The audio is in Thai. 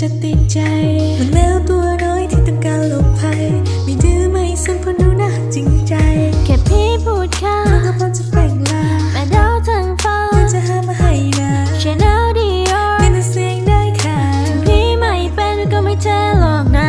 จะติดใจ มันแมวตัวน้อยที่ต้องการหลบภัย ไม่ดื้อไม่สนเพอนู้นะจริงใจ แค่พี่พูดค่ะมันก็พร้อจะแปลงลาแม่ดาวทั้งฟ้าจะหามาให้นะ Chanel Dior ไม่ต้องเสียงได้ค่ะ พี่ไม่เป็นก็ไม่เท่หรอกนะ